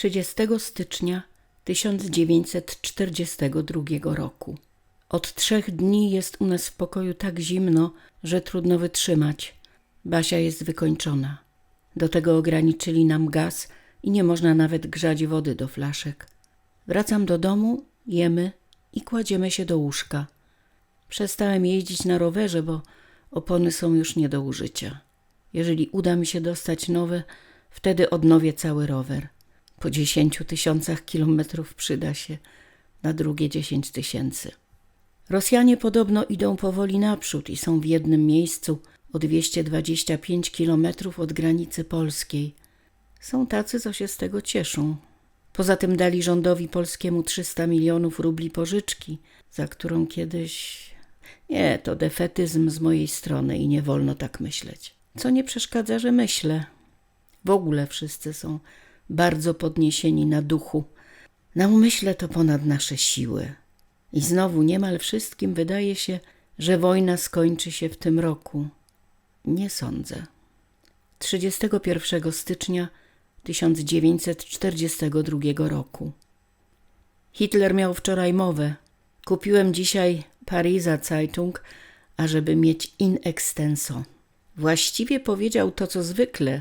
30 stycznia 1942 roku. Od trzech dni jest u nas w pokoju tak zimno, że trudno wytrzymać. Basia jest wykończona. Do tego ograniczyli nam gaz i nie można nawet grzać wody do flaszek. Wracam do domu, jemy i kładziemy się do łóżka. Przestałem jeździć na rowerze, bo opony są już nie do użycia. Jeżeli uda mi się dostać nowe, wtedy odnowię cały rower. Po dziesięciu tysiącach kilometrów przyda się na drugie dziesięć tysięcy. Rosjanie podobno idą powoli naprzód i są w jednym miejscu o 225 kilometrów od granicy polskiej. Są tacy, co się z tego cieszą. Poza tym dali rządowi polskiemu 300 milionów rubli pożyczki, za którą kiedyś... Nie, to defetyzm z mojej strony i nie wolno tak myśleć. Co nie przeszkadza, że myślę. W ogóle wszyscy są bardzo podniesieni na duchu. Na umyśle to ponad nasze siły. I znowu niemal wszystkim wydaje się, że wojna skończy się w tym roku. Nie sądzę. 31 stycznia 1942 roku. Hitler miał wczoraj mowę. Kupiłem dzisiaj Pariza Zeitung, ażeby mieć in extenso. Właściwie powiedział to, co zwykle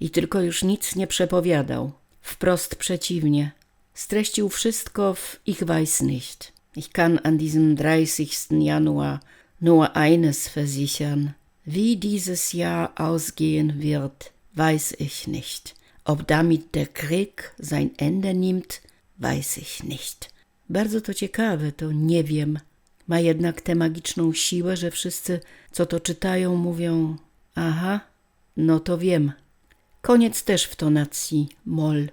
i tylko już nic nie przepowiadał. Wprost przeciwnie. Streścił wszystko w Ich weiß nicht. Ich kann an diesem 30. Januar nur eines versichern. Wie dieses Jahr ausgehen wird, weiß ich nicht. Ob damit der Krieg sein Ende nimmt, weiß ich nicht. Bardzo to ciekawe, to nie wiem. Ma jednak tę magiczną siłę, że wszyscy, co to czytają, mówią: Aha, no to wiem. Koniec też w tonacji Moll.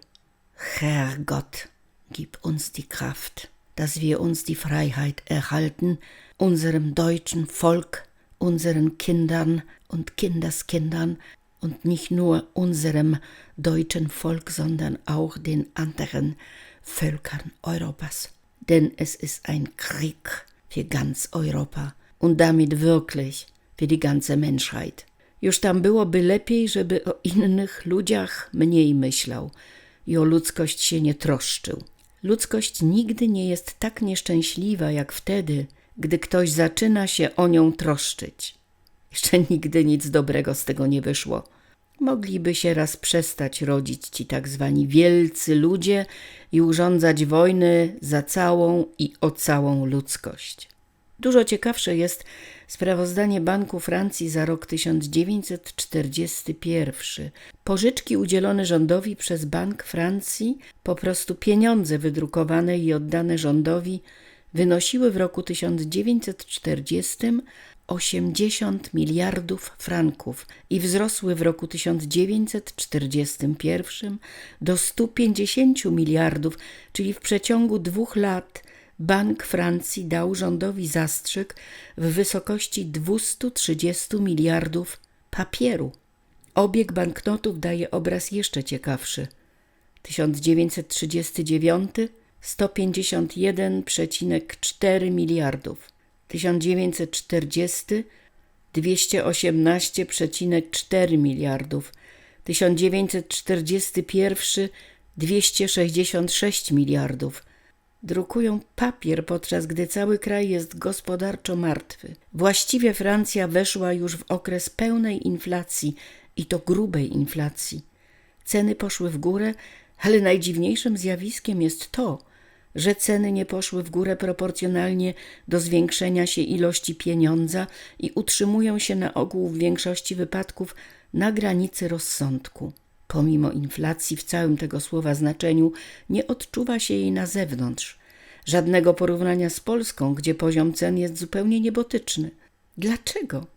Herrgott, gib uns die Kraft, dass wir uns die Freiheit erhalten, unserem deutschen Volk, unseren Kindern und Kindeskindern und nicht nur unserem deutschen Volk, sondern auch den anderen Völkern Europas. Denn es ist ein Krieg für ganz Europa und damit wirklich für die ganze Menschheit. Już tam byłoby lepiej, żeby o innych ludziach mniej myślał i o ludzkość się nie troszczył. Ludzkość nigdy nie jest tak nieszczęśliwa jak wtedy, gdy ktoś zaczyna się o nią troszczyć. Jeszcze nigdy nic dobrego z tego nie wyszło. Mogliby się raz przestać rodzić ci tak zwani wielcy ludzie i urządzać wojny za całą i o całą ludzkość. Dużo ciekawsze jest sprawozdanie Banku Francji za rok 1941. Pożyczki udzielone rządowi przez Bank Francji, po prostu pieniądze wydrukowane i oddane rządowi, wynosiły w roku 1940 80 miliardów franków i wzrosły w roku 1941 do 150 miliardów, czyli w przeciągu dwóch lat Bank Francji dał rządowi zastrzyk w wysokości 230 miliardów papieru. Obieg banknotów daje obraz jeszcze ciekawszy. 1939 151,4 miliardów. 1940 218,4 miliardów. 1941 266 miliardów drukują papier, podczas gdy cały kraj jest gospodarczo martwy. Właściwie Francja weszła już w okres pełnej inflacji i to grubej inflacji. Ceny poszły w górę, ale najdziwniejszym zjawiskiem jest to, że ceny nie poszły w górę proporcjonalnie do zwiększenia się ilości pieniądza i utrzymują się na ogół w większości wypadków na granicy rozsądku. Pomimo inflacji w całym tego słowa znaczeniu nie odczuwa się jej na zewnątrz. Żadnego porównania z Polską, gdzie poziom cen jest zupełnie niebotyczny. Dlaczego?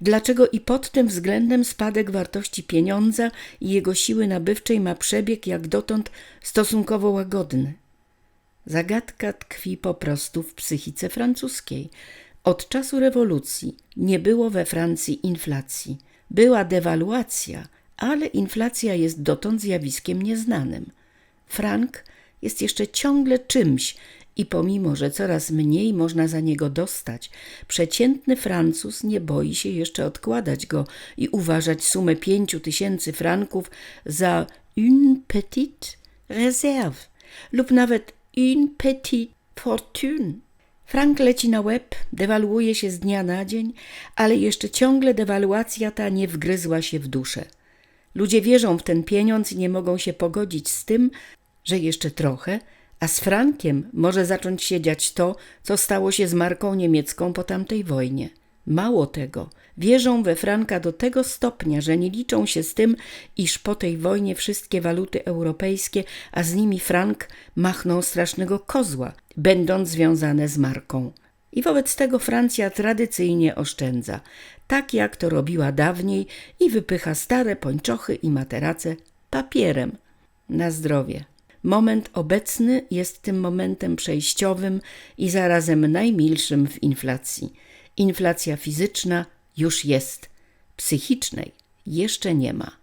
Dlaczego i pod tym względem spadek wartości pieniądza i jego siły nabywczej ma przebieg jak dotąd stosunkowo łagodny? Zagadka tkwi po prostu w psychice francuskiej. Od czasu rewolucji nie było we Francji inflacji. Była dewaluacja – ale inflacja jest dotąd zjawiskiem nieznanym. Frank jest jeszcze ciągle czymś i pomimo, że coraz mniej można za niego dostać, przeciętny Francuz nie boi się jeszcze odkładać go i uważać sumę pięciu tysięcy franków za une petite reserve lub nawet une petite fortune. Frank leci na łeb, dewaluuje się z dnia na dzień, ale jeszcze ciągle dewaluacja ta nie wgryzła się w duszę. Ludzie wierzą w ten pieniądz i nie mogą się pogodzić z tym, że jeszcze trochę, a z frankiem może zacząć się dziać to, co stało się z marką niemiecką po tamtej wojnie. Mało tego, wierzą we franka do tego stopnia, że nie liczą się z tym, iż po tej wojnie wszystkie waluty europejskie, a z nimi frank, machną strasznego kozła, będąc związane z marką. I wobec tego Francja tradycyjnie oszczędza, tak jak to robiła dawniej i wypycha stare pończochy i materace papierem. Na zdrowie. Moment obecny jest tym momentem przejściowym i zarazem najmilszym w inflacji. Inflacja fizyczna już jest, psychicznej jeszcze nie ma.